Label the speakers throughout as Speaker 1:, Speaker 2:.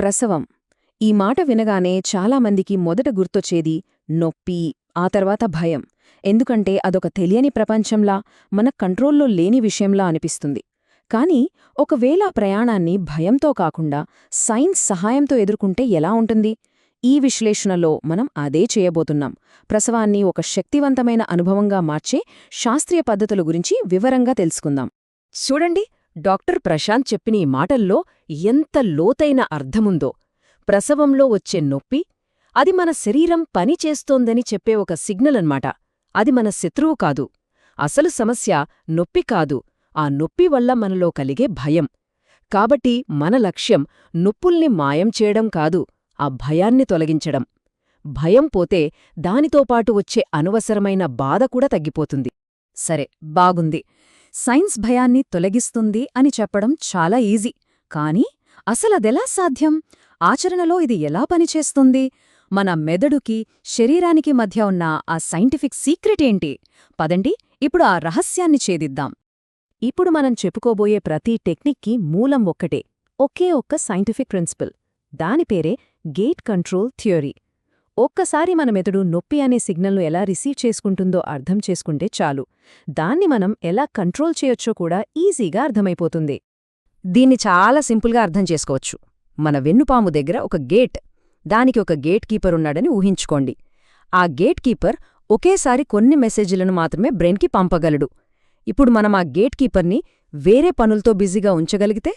Speaker 1: ప్రసవం. ఈ మాట వినగానే చాలామందికి మొదట గుర్తొచ్చేది నొప్పి ఆ తర్వాత భయం. ఎందుకంటే అదొక తెలియని ప్రపంచంలా మన కంట్రోల్లో లేని విషయంలా అనిపిస్తుంది. కానీ ఒకవేళ ప్రయాణాన్ని భయంతో కాకుండా సైన్స్ సహాయంతో ఎదుర్కొంటే ఎలా ఉంటుంది? ఈ విశ్లేషణలో మనం అదే చేయబోతున్నాం. ప్రసవాన్ని ఒక శక్తివంతమైన అనుభవంగా మార్చే శాస్త్రీయ పద్ధతుల గురించి వివరంగా తెలుసుకుందాం.
Speaker 2: చూడండి డాక్టర్ ప్రశాంత్ చెప్పిన ఈ మాటల్లో ఎంత లోతైన అర్థముందో. ప్రసవంలో వచ్చే నొప్పి అది మన శరీరం పని చేస్తోందని చెప్పే ఒక సిగ్నల్ అన్మాట అది మన శత్రువు కాదు. అసలు సమస్య నొప్పి కాదు. ఆ నొప్పి వల్ల మనలో కలిగే భయం. కాబట్టి మన లక్ష్యం నొప్పుల్ని మాయం చేయడం కాదు ఆ భయాన్ని తొలగించడం. భయం పోతే దానితోపాటు వచ్చే అనవసరమైన బాధ కూడా తగ్గిపోతుంది.
Speaker 1: సరే బాగుంది. సైన్స్ భయాన్ని తొలగిస్తుంది అని చెప్పడం చాలా ఈజీ. కానీ అసలదెలా సాధ్యం? ఆచరణలో ఇది ఎలా పనిచేస్తుంది? మన మెదడుకి శరీరానికి మధ్య ఉన్న ఆ సైంటిఫిక్ సీక్రెట్ ఏంటి? పదండి ఇప్పుడు ఆ రహస్యాన్ని ఛేదిద్దాం. ఇప్పుడు మనం చెప్పుకోబోయే ప్రతి టెక్నిక్కి మూలం ఒక్కటే ఒకే ఒక్క సైంటిఫిక్ ప్రిన్సిపల్. దాని పేరే గేట్ కంట్రోల్ థియరీ. ఒక్కసారి మన మెదడు నొప్పి అనే సిగ్నల్ను ఎలా రిసీవ్ చేసుకుంటుందో అర్థం చేసుకుంటే చాలు. దాన్ని మనం ఎలా కంట్రోల్ చేయొచ్చో కూడా ఈజీగా అర్థమైపోతుంది.
Speaker 2: దీన్ని చాలా సింపుల్గా అర్థం చేసుకోవచ్చు. మన వెన్నుపాము దగ్గర ఒక గేట్ దానికి ఒక గేట్ కీపర్ ఉన్నాడని ఊహించుకోండి. ఆ గేట్ కీపర్ ఒకేసారి కొన్ని మెసేజ్లను మాత్రమే బ్రెయిన్కి పంపగలడు. ఇప్పుడు మనం ఆ గేట్ కీపర్ని వేరే పనులతో బిజీగా ఉంచగలిగితే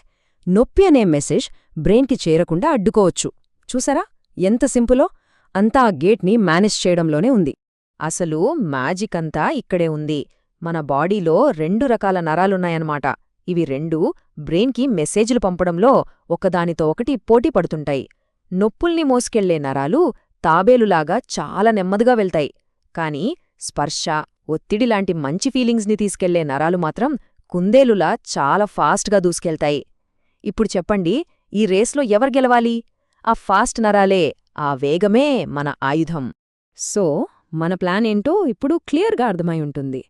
Speaker 2: నొప్పి అనే మెసేజ్ బ్రెయిన్కి చేరకుండా అడ్డుకోవచ్చు. చూసారా? ఎంత సింపులో? అంతా ఆ గేట్ని మేనేజ్ చేయడంలోనే ఉంది. అసలు మ్యాజిక్ అంతా ఇక్కడే ఉంది. మన బాడీలో రెండు రకాల నరాలున్నాయన్నమాట. ఇవి రెండూ బ్రెయిన్కి మెసేజ్లు పంపడంలో ఒకదానితో ఒకటి పోటీ పడుతుంటాయి. నొప్పుల్ని మోసుకెళ్ళే నరాలు తాబేలులాగా చాలా నెమ్మదిగా వెళ్తాయి. కాని స్పర్శ ఒత్తిడిలాంటి మంచి ఫీలింగ్స్ని తీసుకెళ్ళే నరాలు మాత్రం కుందేలులా చాలా ఫాస్ట్గా దూసుకెళ్తాయి. ఇప్పుడు చెప్పండి ఈ రేస్లో ఎవరు గెలవాలి? ఆ ఫాస్ట్ నరాలే ఆ వేగమే మన ఆయుధం. సో మన ప్లాన్ ఏంటో ఇప్పుడు క్లియర్గా అర్థమై ఉంటుంది.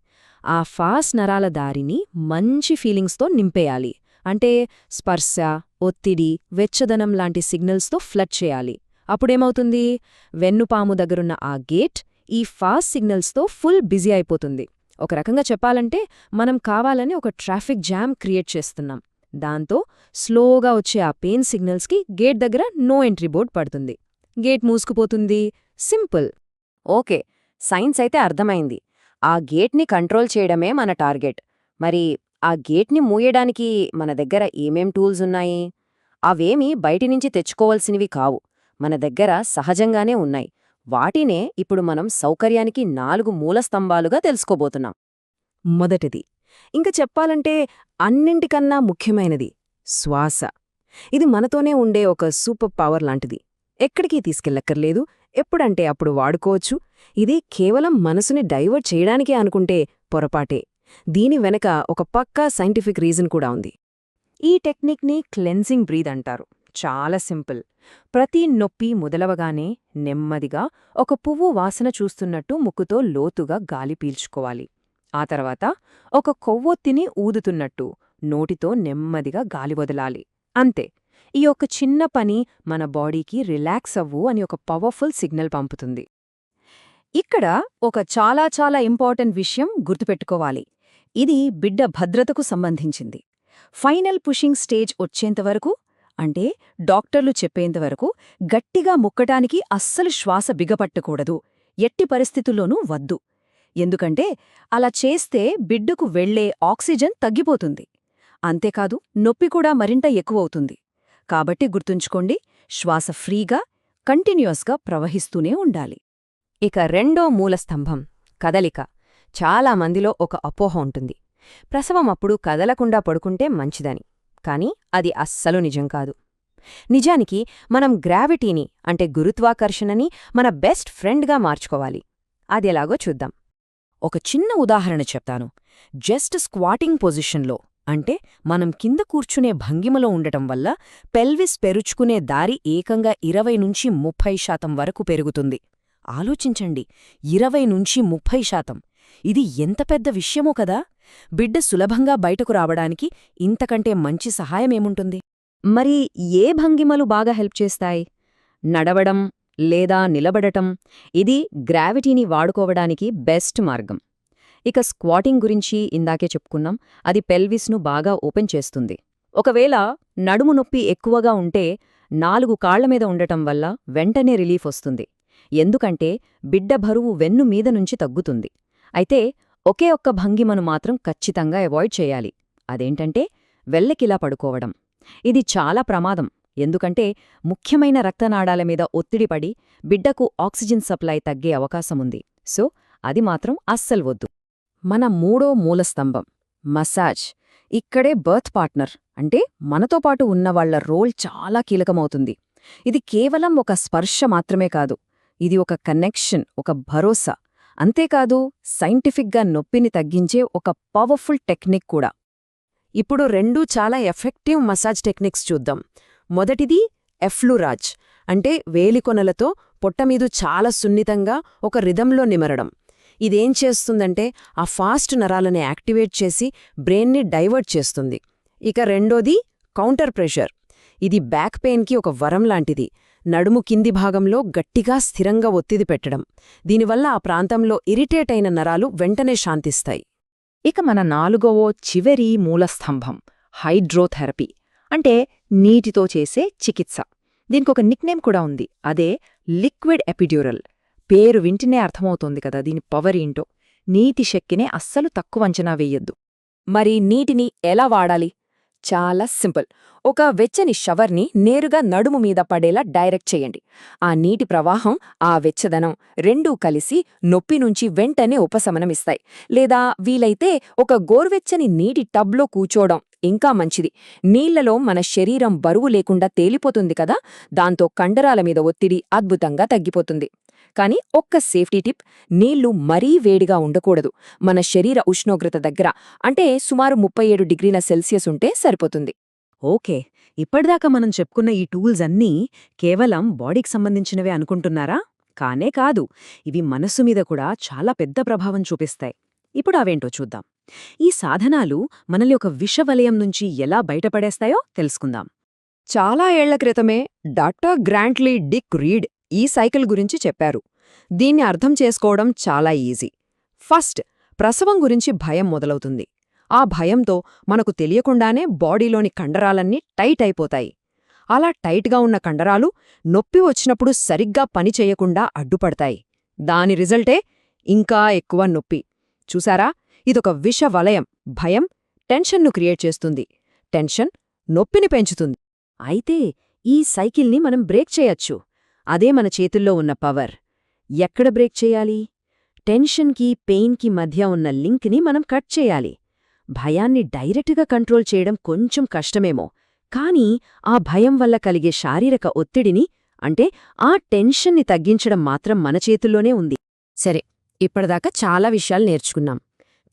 Speaker 2: ఆ ఫాస్ట్ నరాల దారిని మంచి ఫీలింగ్స్తో నింపేయాలి. అంటే స్పర్శ ఒత్తిడి వెచ్చదనం లాంటి సిగ్నల్స్తో ఫ్లడ్ చేయాలి. అప్పుడేమవుతుంది? వెన్నుపాము దగ్గరున్న ఆ గేట్ ఈ ఫాస్ట్ సిగ్నల్స్తో ఫుల్ బిజీ అయిపోతుంది. ఒక రకంగా చెప్పాలంటే మనం కావాలని ఒక ట్రాఫిక్ జామ్ క్రియేట్ చేస్తున్నాం. దాంతో స్లోగా వచ్చే ఆ పెయిన్ సిగ్నల్స్కి గేట్ దగ్గర నో ఎంట్రీ బోర్డ్ పడుతుంది. గేట్ మూసుకుపోతుంది. సింపుల్. ఓకే సైన్స్ అయితే అర్థమైంది. ఆ గేట్ని కంట్రోల్ చేయడమే మన టార్గెట్. మరి ఆ గేట్ని మూయడానికి మన దగ్గర ఏమేం టూల్స్ ఉన్నాయి? అవేమీ బయటినుంచి తెచ్చుకోవలసినవి కావు. మన దగ్గర సహజంగానే ఉన్నాయి. వాటినే ఇప్పుడు మనం సౌకర్యానికి నాలుగు మూలస్తంభాలుగా తెలుసుకోబోతున్నాం. మొదటిది. ఇంక చెప్పాలంటే అన్నింటికన్నా ముఖ్యమైనది శ్వాస. ఇది మనతోనే ఉండే ఒక సూపర్ పవర్ లాంటిది. ఎక్కడికి తీసుకెళ్ళక్కర్లేదు ఎప్పుడంటే అప్పుడు వాడుకోవచ్చు. ఇది కేవలం మనసుని డైవర్ట్ చేయడానికే అనుకుంటే పొరపాటే. దీని వెనక ఒక పక్కా సైంటిఫిక్ రీజన్ కూడా ఉంది. ఈ టెక్నిక్ని క్లెన్సింగ్ బ్రీద్ అంటారు. చాలా సింపుల్. ప్రతి నొప్పి మొదలవగానే నెమ్మదిగా ఒక పువ్వు వాసన చూస్తున్నట్టు ముక్కుతో లోతుగా గాలి పీల్చుకోవాలి. ఆ తర్వాత ఒక కొవ్వొత్తిని ఊదుతున్నట్టు నోటితో నెమ్మదిగా గాలి వదలాలి. అంతే. ఈ ఒక చిన్న పని మన బాడీకి రిలాక్స్ అవ్వు అని ఒక పవర్ఫుల్ సిగ్నల్ పంపుతుంది. ఇక్కడ ఒక చాలా చాలా ఇంపార్టెంట్ విషయం గుర్తుపెట్టుకోవాలి. ఇది బిడ్డ భద్రతకు సంబంధించింది. ఫైనల్ పుషింగ్ స్టేజ్ వచ్చేంతవరకు అంటే డాక్టర్లు చెప్పేంతవరకు గట్టిగా ముక్కటానికి అస్సలు శ్వాస బిగపట్టకూడదు. ఎట్టి పరిస్థితుల్లోనూ వద్దు. ఎందుకంటే అలా చేస్తే బిడ్డకు వెళ్ళే ఆక్సిజన్ తగ్గిపోతుంది. అంతేకాదు నొప్పి కూడా మరింత ఎక్కువవుతుంది. కాబట్టి గుర్తుంచుకోండి శ్వాస ఫ్రీగా కంటిన్యూస్గా ప్రవహిస్తూనే ఉండాలి. ఇక రెండో మూలస్తంభం కదలిక. చాలా మందిలో ఒక అపోహ ఉంటుంది. ప్రసవం అప్పుడు కదలకుండా పడుకుంటే మంచిదని. కాని అది అస్సలు నిజం కాదు. నిజానికి మనం గ్రావిటీని అంటే గురుత్వాకర్షణని మన బెస్ట్ ఫ్రెండ్గా మార్చుకోవాలి. అదెలాగో చూద్దాం. ఒక చిన్న ఉదాహరణ చెప్తాను. జస్ట్ స్క్వాటింగ్ పొజిషన్లో అంటే మనం కింద కూర్చునే భంగిమలో ఉండటం వల్ల పెల్విస్ పెరుచుకునే దారి ఏకంగా ఇరవై నుంచి ముప్పై శాతం వరకు పెరుగుతుంది. ఆలోచించండి ఇరవై నుంచి ముప్పై శాతం. ఇది ఎంత పెద్ద విషయమో కదా! బిడ్డ సులభంగా బయటకు రావడానికి ఇంతకంటే మంచి సహాయమేముంటుంది మరి ఏ భంగిమలు బాగా హెల్ప్ చేస్తాయి? నడవడం లేదా నిలబడటం ఇది గ్రావిటీని వాడుకోవడానికి బెస్ట్ మార్గం. ఇక స్క్వాటింగ్ గురించి ఇందాకే చెప్పుకున్నాం. అది పెల్విస్ను బాగా ఓపెన్ చేస్తుంది. ఒకవేళ నడుము నొప్పి ఎక్కువగా ఉంటే నాలుగు కాళ్ళ మీద ఉండటం వల్ల వెంటనే రిలీఫ్ వస్తుంది. ఎందుకంటే బిడ్డ బరువు వెన్ను మీద నుంచి తగ్గుతుంది. అయితే ఒకే ఒక్క భంగిమను మాత్రం ఖచ్చితంగా అవాయిడ్ చేయాలి. అదేంటంటే వెల్లకిలా పడుకోవడం. ఇది చాలా ప్రమాదం. ఎందుకంటే ముఖ్యమైన రక్తనాళాల మీద ఒత్తిడి పడి బిడ్డకు ఆక్సిజన్ సప్లై తగ్గే అవకాశముంది. సో అది మాత్రం అస్సలు వద్దు. మన మూడో మూలస్తంభం మసాజ్. ఇక్కడే బర్త్ పార్ట్నర్ అంటే మనతో పాటు ఉన్నవాళ్ళ రోల్ చాలా కీలకమవుతుంది. ఇది కేవలం ఒక స్పర్శ మాత్రమే కాదు ఇది ఒక కనెక్షన్ ఒక భరోసా. అంతేకాదు సైంటిఫిక్గా నొప్పిని తగ్గించే ఒక పవర్ఫుల్ టెక్నిక్ కూడా. ఇప్పుడు రెండూ చాలా ఎఫెక్టివ్ మసాజ్ టెక్నిక్స్ చూద్దాం. మొదటిది ఎఫ్లురాజ్ అంటే వేలికొనలతో పొట్టమీదు చాలా సున్నితంగా ఒక రిధంలో నిమరడం. ఇదేం చేస్తుందంటే ఆ ఫాస్ట్ నరాలని యాక్టివేట్ చేసి బ్రెయిన్ని డైవర్ట్ చేస్తుంది. ఇక రెండోది కౌంటర్ ప్రెషర్. ఇది బ్యాక్ పెయిన్కి ఒక వరం లాంటిది. నడుము కింది భాగంలో గట్టిగా స్థిరంగా ఒత్తిడి పెట్టడం. దీనివల్ల ఆ ప్రాంతంలో ఇరిటేట్ అయిన నరాలు వెంటనే శాంతిస్తాయి.
Speaker 3: ఇక మన నాలుగవో చివరి మూలస్తంభం హైడ్రోథెరపీ. అంటే నీటితో చేసే చికిత్స. దీనికొక నిక్నేమ్ కూడా ఉంది. అదే లిక్విడ్ ఎపిడ్యూరల్. పేరు వింటినే అర్థమవుతోంది కదా దీని పవర్ ఏంటో. నీటి శక్తినే అస్సలు తక్కువ అంచనా వేయొద్దు.
Speaker 2: మరి నీటిని ఎలా వాడాలి? చాలా సింపుల్. ఒక వెచ్చని షవర్ని నేరుగా నడుము మీద పడేలా డైరెక్ట్ చేయండి. ఆ నీటి ప్రవాహం ఆ వెచ్చదనం రెండూ కలిసి నొప్పి నుంచి వెంటనే ఉపశమనమిస్తాయి లేదా వీలైతే ఒక గోర్వెచ్చని నీటి టబ్లో కూచోవడం ఇంకా మంచిది. నీళ్ళలో మన శరీరం బరువు లేకుండా తేలిపోతుంది కదా దాంతో కండరాల మీద ఒత్తిడి అద్భుతంగా తగ్గిపోతుంది. కానీ ఒక్క సేఫ్టీ టిప్ నీళ్ళు మరీ వేడిగా ఉండకూడదు. మన శరీర ఉష్ణోగ్రత దగ్గర అంటే సుమారు ముప్పై ఏడు డిగ్రీల సెల్సియస్ ఉంటే సరిపోతుంది.
Speaker 1: ఓకే ఇప్పటిదాకా మనం చెప్పుకున్న ఈ టూల్స్ అన్నీ కేవలం బాడీకి సంబంధించినవే అనుకుంటున్నారా? కానే కాదు ఇవి మనస్సు మీద కూడా చాలా పెద్ద ప్రభావం చూపిస్తాయి. ఇప్పుడు అవేంటో చూద్దాం. ఈ సాధనాలు మనల్ని ఒక విషవలయం నుంచి ఎలా బయటపడేస్తాయో తెలుసుకుందాం.
Speaker 2: చాలా ఏళ్ళ క్రితమే డాక్టర్ గ్రాంట్లీ డిక్ రీడ్ ఈ సైకిల్ గురించి చెప్పారు. దీన్ని అర్థం చేసుకోవడం చాలా ఈజీ. ఫస్ట్ ప్రసవం గురించి భయం మొదలవుతుంది. ఆ భయంతో మనకు తెలియకుండానే బాడీలోని కండరాలన్నీ టైట్ అయిపోతాయి. అలా టైట్గా ఉన్న కండరాలు నొప్పి వచ్చినప్పుడు సరిగ్గా పనిచేయకుండా అడ్డుపడతాయి. దాని రిజల్టే ఇంకా ఎక్కువ నొప్పి. చూసారా? ఇదొక విష వలయం. భయం టెన్షన్ను క్రియేట్ చేస్తుంది. టెన్షన్ నొప్పిని పెంచుతుంది. అయితే ఈ సైకిల్ని మనం బ్రేక్ చేయొచ్చు. అదే మన చేతుల్లో ఉన్న పవర్. ఎక్కడ బ్రేక్ చేయాలి? టెన్షన్కి పెయిన్కి మధ్య ఉన్న లింక్ని మనం కట్ చేయాలి. భయాన్ని డైరెక్ట్గా కంట్రోల్ చేయడం కొంచెం కష్టమేమో కానీ ఆ భయం వల్ల కలిగే శారీరక ఒత్తిడిని అంటే ఆ టెన్షన్ని తగ్గించడం మాత్రం మన చేతుల్లోనే ఉంది. సరే ఇప్పటిదాకా చాలా విషయాలు నేర్చుకున్నాం.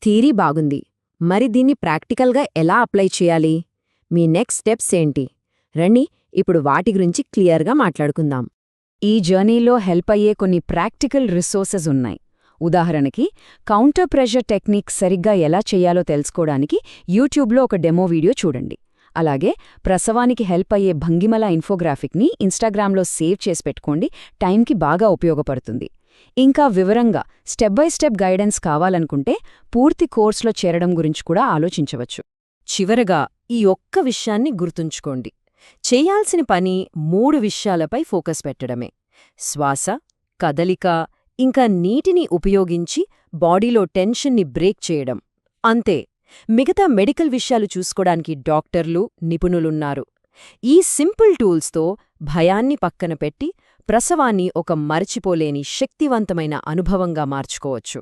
Speaker 2: థీరీ బాగుంది. మరి దీన్ని ప్రాక్టికల్గా ఎలా అప్లై చేయాలి? మీ నెక్స్ట్ స్టెప్స్ ఏంటి? రండి ఇప్పుడు వాటి గురించి క్లియర్గా మాట్లాడుకుందాం. ఈ జర్నీలో హెల్ప్ అయ్యే కొన్ని ప్రాక్టికల్ రిసోర్సెస్ ఉన్నాయి. ఉదాహరణకి కౌంటర్ ప్రెషర్ టెక్నిక్ సరిగ్గా ఎలా చేయాలో తెలుసుకోవడానికి యూట్యూబ్లో ఒక డెమో వీడియో చూడండి. అలాగే ప్రసవానికి హెల్ప్ అయ్యే భంగిమల ఇన్ఫోగ్రాఫిక్ని ఇన్స్టాగ్రామ్లో సేవ్ చేసి పెట్టుకోండి టైంకి బాగా ఉపయోగపడుతుంది. ఇంకా వివరంగా స్టెప్ బై స్టెప్ గైడెన్స్ కావాలనుకుంటే పూర్తి కోర్సులో చేరడం గురించి కూడా ఆలోచించవచ్చు. చివరగా ఈ ఒక్క విషయాన్ని గుర్తుంచుకోండి. చేయాల్సిన పని మూడు విషయాలపై ఫోకస్ పెట్టడమే. శ్వాస కదలిక ఇంకా నీటిని ఉపయోగించి బాడీలో టెన్షన్ని బ్రేక్ చేయడం. అంతే మిగతా మెడికల్ విషయాలు చూసుకోడానికి డాక్టర్లు నిపుణులున్నారు. ఈ సింపుల్ టూల్స్తో భయాన్ని పక్కన పెట్టి ప్రసవాన్ని ఒక మరచిపోలేని శక్తివంతమైన అనుభవంగా మార్చుకోవచ్చు.